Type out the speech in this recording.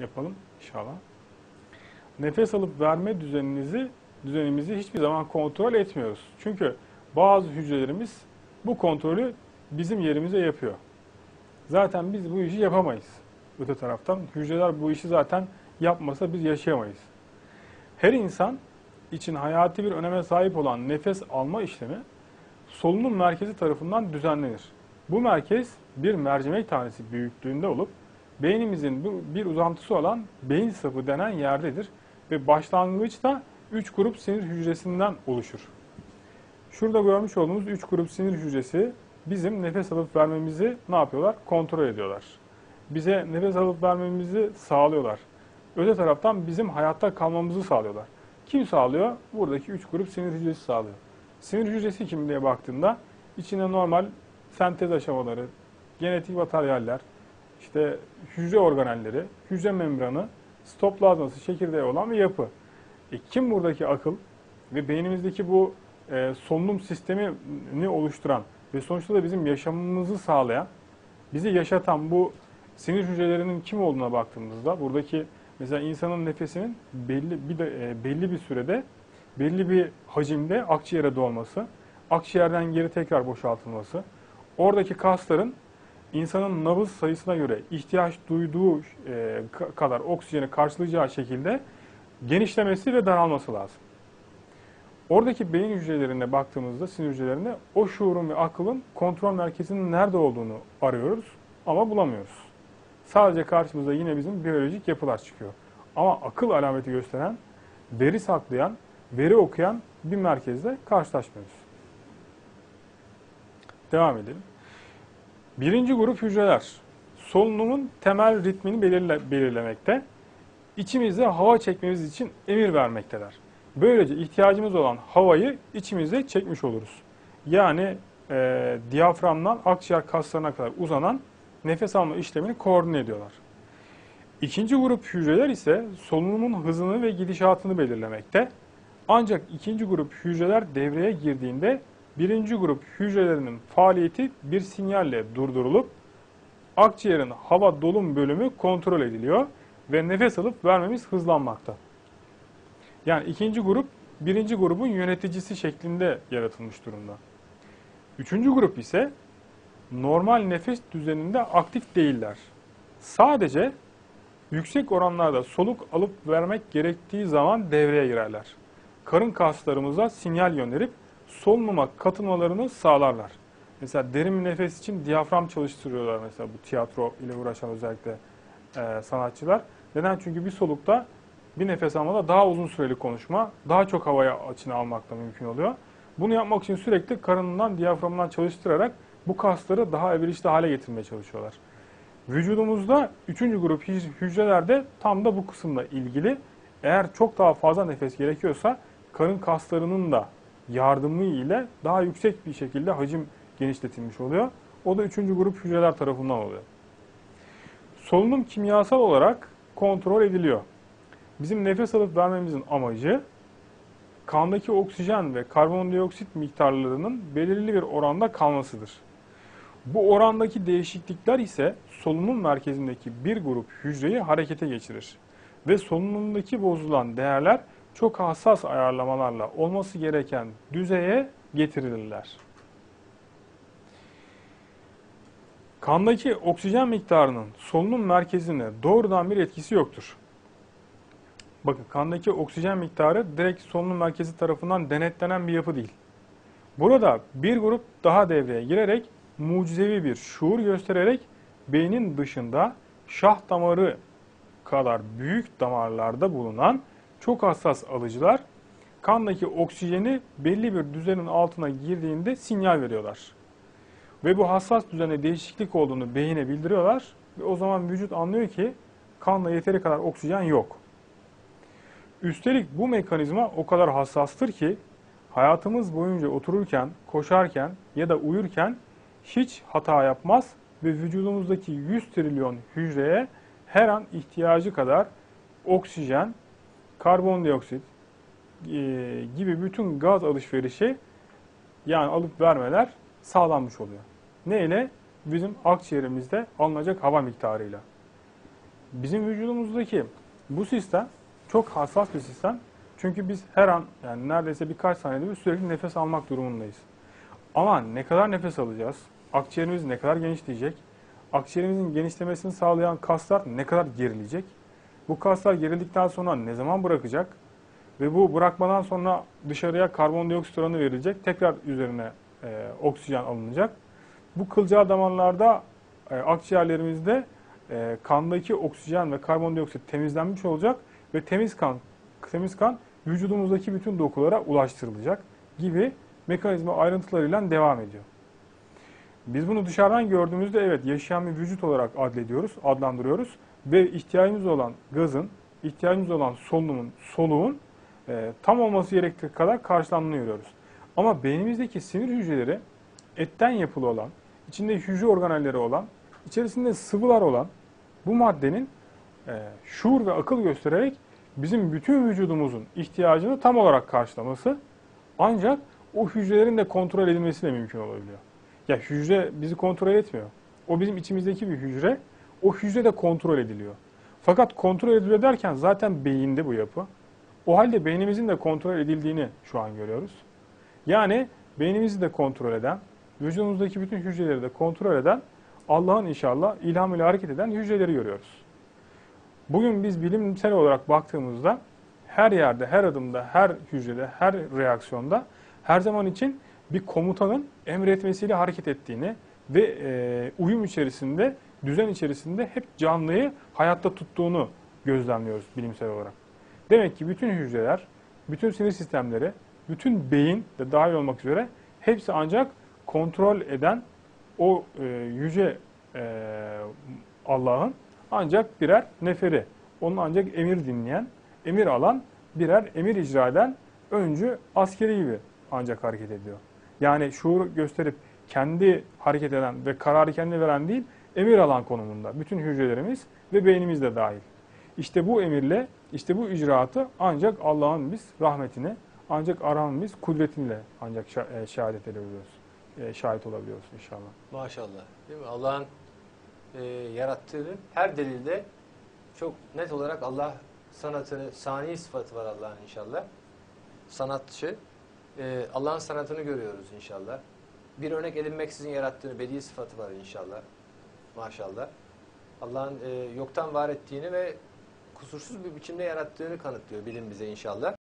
yapalım inşallah. Nefes alıp verme düzeninizi düzenimizi hiçbir zaman kontrol etmiyoruz. Çünkü bazı hücrelerimiz bu kontrolü bizim yerimize yapıyor. Zaten biz bu işi yapamayız. Öte taraftan hücreler bu işi zaten yapmasa biz yaşayamayız. Her insan için hayati bir öneme sahip olan nefes alma işlemi solunum merkezi tarafından düzenlenir. Bu merkez bir mercimek tanesi büyüklüğünde olup beynimizin bir uzantısı olan beyin sapı denen yerdedir ve başlangıçta 3 grup sinir hücresinden oluşur. Şurada görmüş olduğumuz 3 grup sinir hücresi bizim nefes alıp vermemizi ne yapıyorlar? Kontrol ediyorlar. Bize nefes alıp vermemizi sağlıyorlar. Öte taraftan bizim hayatta kalmamızı sağlıyorlar. Kim sağlıyor? Buradaki 3 grup sinir hücresi sağlıyor. Sinir hücresi kim diye baktığında içinde normal sentez aşamaları, genetik materyaller, işte hücre organelleri, hücre membranı, stoplazması, çekirdeği olan bir yapı. E, kim buradaki akıl ve beynimizdeki bu e, solunum sistemini oluşturan ve sonuçta da bizim yaşamımızı sağlayan, bizi yaşatan bu sinir hücrelerinin kim olduğuna baktığımızda buradaki mesela insanın nefesinin belli bir de, e, belli bir sürede belli bir hacimde akciğere dolması, akciğerden geri tekrar boşaltılması, oradaki kasların insanın nabız sayısına göre ihtiyaç duyduğu e, ka- kadar oksijeni karşılayacağı şekilde genişlemesi ve daralması lazım. Oradaki beyin hücrelerine baktığımızda, sinir hücrelerine o şuurun ve akılın kontrol merkezinin nerede olduğunu arıyoruz ama bulamıyoruz. Sadece karşımıza yine bizim biyolojik yapılar çıkıyor. Ama akıl alameti gösteren, veri saklayan, veri okuyan bir merkezle karşılaşmıyoruz. Devam edelim. Birinci grup hücreler solunumun temel ritmini belirle, belirlemekte, içimize hava çekmemiz için emir vermekteler. Böylece ihtiyacımız olan havayı içimize çekmiş oluruz. Yani e, diyaframdan akciğer kaslarına kadar uzanan nefes alma işlemini koordine ediyorlar. İkinci grup hücreler ise solunumun hızını ve gidişatını belirlemekte. Ancak ikinci grup hücreler devreye girdiğinde birinci grup hücrelerinin faaliyeti bir sinyalle durdurulup akciğerin hava dolum bölümü kontrol ediliyor ve nefes alıp vermemiz hızlanmakta. Yani ikinci grup birinci grubun yöneticisi şeklinde yaratılmış durumda. Üçüncü grup ise normal nefes düzeninde aktif değiller. Sadece yüksek oranlarda soluk alıp vermek gerektiği zaman devreye girerler. Karın kaslarımıza sinyal gönderip solunuma katılmalarını sağlarlar. Mesela derin bir nefes için diyafram çalıştırıyorlar mesela bu tiyatro ile uğraşan özellikle e, sanatçılar. Neden? Çünkü bir solukta bir nefes almada daha uzun süreli konuşma, daha çok havaya açını almakla mümkün oluyor. Bunu yapmak için sürekli karınından, diyaframından çalıştırarak bu kasları daha elverişli hale getirmeye çalışıyorlar. Vücudumuzda üçüncü grup hücreler de tam da bu kısımla ilgili. Eğer çok daha fazla nefes gerekiyorsa karın kaslarının da yardımı ile daha yüksek bir şekilde hacim genişletilmiş oluyor. O da üçüncü grup hücreler tarafından oluyor. Solunum kimyasal olarak kontrol ediliyor. Bizim nefes alıp vermemizin amacı kandaki oksijen ve karbondioksit miktarlarının belirli bir oranda kalmasıdır. Bu orandaki değişiklikler ise solunum merkezindeki bir grup hücreyi harekete geçirir ve solunumdaki bozulan değerler çok hassas ayarlamalarla olması gereken düzeye getirilirler. Kandaki oksijen miktarının solunum merkezine doğrudan bir etkisi yoktur. Bakın kandaki oksijen miktarı direkt solunum merkezi tarafından denetlenen bir yapı değil. Burada bir grup daha devreye girerek mucizevi bir şuur göstererek beynin dışında şah damarı kadar büyük damarlarda bulunan çok hassas alıcılar kandaki oksijeni belli bir düzenin altına girdiğinde sinyal veriyorlar. Ve bu hassas düzene değişiklik olduğunu beyine bildiriyorlar ve o zaman vücut anlıyor ki kanda yeteri kadar oksijen yok. Üstelik bu mekanizma o kadar hassastır ki hayatımız boyunca otururken, koşarken ya da uyurken hiç hata yapmaz ve vücudumuzdaki 100 trilyon hücreye her an ihtiyacı kadar oksijen, karbondioksit e, gibi bütün gaz alışverişi yani alıp vermeler sağlanmış oluyor. Ne ile? Bizim akciğerimizde alınacak hava miktarıyla. bizim vücudumuzdaki bu sistem çok hassas bir sistem. Çünkü biz her an yani neredeyse birkaç saniyede bir sürekli nefes almak durumundayız. Ama ne kadar nefes alacağız? Akciğerimiz ne kadar genişleyecek? Akciğerimizin genişlemesini sağlayan kaslar ne kadar gerileyecek? Bu kaslar gerildikten sonra ne zaman bırakacak? Ve bu bırakmadan sonra dışarıya karbondioksit oranı verilecek. Tekrar üzerine e, oksijen alınacak. Bu kılcal damarlarda e, akciğerlerimizde e, kandaki oksijen ve karbondioksit temizlenmiş olacak ve temiz kan temiz kan vücudumuzdaki bütün dokulara ulaştırılacak gibi mekanizma ayrıntılarıyla devam ediyor. Biz bunu dışarıdan gördüğümüzde evet yaşayan bir vücut olarak adlediyoruz, adlandırıyoruz ve ihtiyacımız olan gazın, ihtiyacımız olan solunumun, soluğun e, tam olması gerektiği kadar karşılandığını görüyoruz. Ama beynimizdeki sinir hücreleri etten yapılı olan, içinde hücre organelleri olan, içerisinde sıvılar olan bu maddenin e, şuur ve akıl göstererek bizim bütün vücudumuzun ihtiyacını tam olarak karşılaması ancak o hücrelerin de kontrol edilmesiyle mümkün olabiliyor. Ya hücre bizi kontrol etmiyor. O bizim içimizdeki bir hücre. O hücre de kontrol ediliyor. Fakat kontrol ediliyor derken zaten beyinde bu yapı. O halde beynimizin de kontrol edildiğini şu an görüyoruz. Yani beynimizi de kontrol eden, vücudumuzdaki bütün hücreleri de kontrol eden, Allah'ın inşallah ilhamıyla hareket eden hücreleri görüyoruz. Bugün biz bilimsel olarak baktığımızda her yerde, her adımda, her hücrede, her reaksiyonda her zaman için bir komutanın emretmesiyle hareket ettiğini ve e, uyum içerisinde, düzen içerisinde hep canlıyı hayatta tuttuğunu gözlemliyoruz bilimsel olarak. Demek ki bütün hücreler, bütün sinir sistemleri, bütün beyin de dahil olmak üzere hepsi ancak kontrol eden o e, yüce e, Allah'ın ancak birer neferi. Onun ancak emir dinleyen, emir alan, birer emir icra eden öncü askeri gibi ancak hareket ediyor. Yani şuur gösterip kendi hareket eden ve kararı kendi veren değil, emir alan konumunda. Bütün hücrelerimiz ve beynimiz de dahil. İşte bu emirle, işte bu icraatı ancak Allah'ın biz rahmetine, ancak Arham'ın biz kudretiyle ancak e, şehadet edebiliyoruz. E, Şahit olabiliyoruz inşallah. Maşallah. Değil mi? Allah'ın e, yarattığının her delilde çok net olarak Allah sanatını, sani sıfatı var Allah'ın inşallah. Sanatçı. E, Allah'ın sanatını görüyoruz inşallah. Bir örnek edinmeksizin yarattığı bedi sıfatı var inşallah. Maşallah. Allah'ın e, yoktan var ettiğini ve kusursuz bir biçimde yarattığını kanıtlıyor bilim bize inşallah.